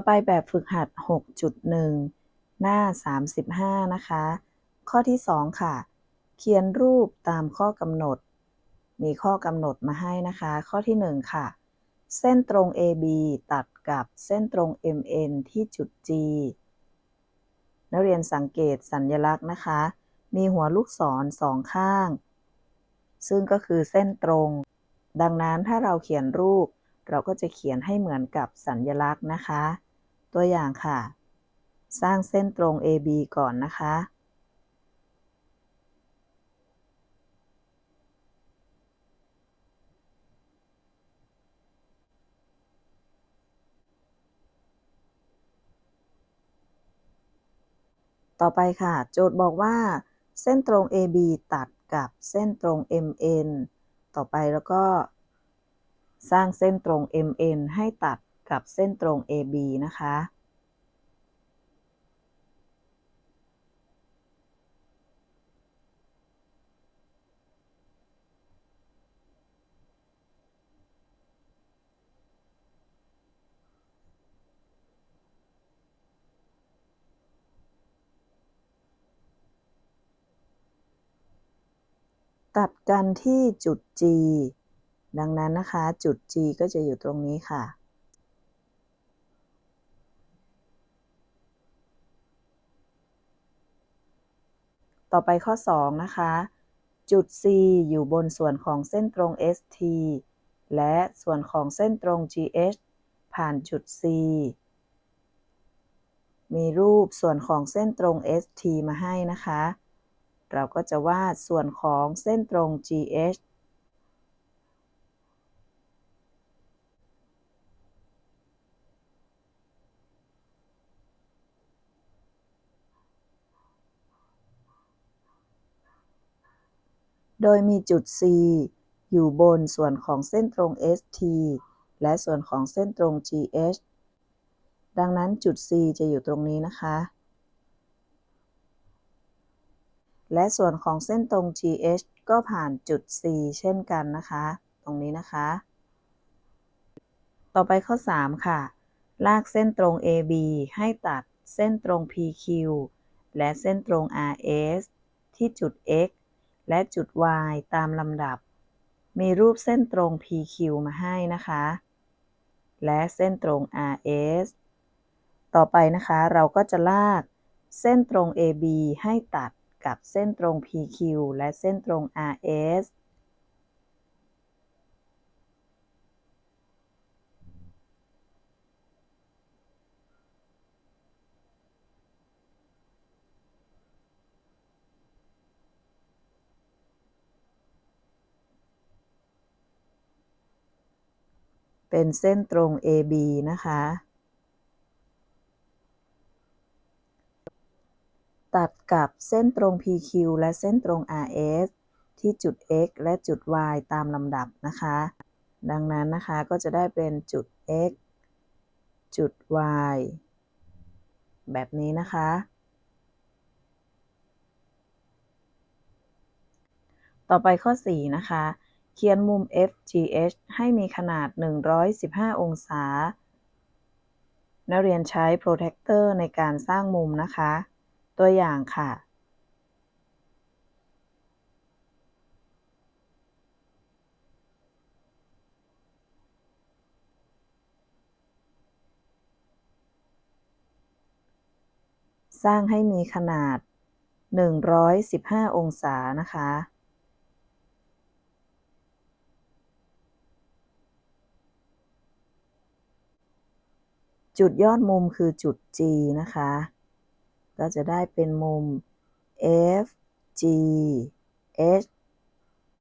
ต่อไปแบบฝึกหัด 6.1 หน้า 35 นะคะ ข้อที่ 2 ค่ะ เขียนรูปตามข้อกำหนด มีข้อกำหนดมาให้นะคะ ข้อที่ 1 ค่ะ เส้นตรง AB ตัดกับเส้นตรง MN ที่จุด G นักเรียนสังเกตสัญญลักษณ์นะคะ มีหัวลูกศรสองข้าง ซึ่งก็คือเส้นตรง ดังนั้นถ้าเราเขียนรูปเราก็จะเขียนให้เหมือนกับสัญญลักษณ์นะคะ ตัวอย่างค่ะ สร้างเส้นตรง AB ก่อนนะคะ ต่อไปค่ะ โจทย์บอกว่า เส้นตรง AB ตัดกับเส้นตรง MN ต่อไปแล้วก็ สร้างเส้นตรง MN ให้ตัดกับเส้นตรง AB นะคะ ตัดกันที่จุด G ดังนั้นนะคะ จุด G ก็จะอยู่ตรงนี้ค่ะ ต่อไปข้อ 2 นะคะ จุด C อยู่บนส่วนของเส้นตรง ST และส่วนของเส้นตรง GH ผ่านจุด C มีรูปส่วนของเส้นตรง ST มาให้นะคะ เราก็จะวาดส่วนของเส้นตรง GH โดยมีจุด C อยู่บนส่วนของเส้นตรง ST และส่วนของเส้นตรง GH ดังนั้นจุด C จะอยู่ตรงนี้นะคะ และส่วนของเส้นตรง GH ก็ผ่านจุด C เช่นกันนะคะ ตรงนี้นะคะ ต่อไปข้อ 3 ค่ะ ลากเส้นตรง AB ให้ตัดเส้นตรง PQ และเส้นตรง RS ที่จุด X และจุด Y ตามลำดับ มีรูปเส้นตรง PQ มาให้นะคะ และเส้นตรง RS ต่อไปนะคะ เราก็จะลากเส้นตรง AB ให้ตัด กับเส้นตรง PQ และเส้นตรง RS เป็นเส้นตรง AB นะคะ ตัดกับเส้นตรง PQ และเส้นตรง RS ที่จุด X และจุด Y ตามลำดับนะคะ ดังนั้นนะคะก็จะได้เป็นจุด X จุด Y แบบนี้นะคะ ต่อไปข้อ 4 นะคะ เขียนมุม FGH ให้มีขนาด 115 องศา นักเรียนใช้โปรเทคเตอร์ในการสร้างมุมนะคะ ตัวอย่างค่ะ สร้างให้มีขนาด 115 องศานะคะจุดยอดมุมคือจุด G นะคะ ก็จะได้เป็นมุม F G H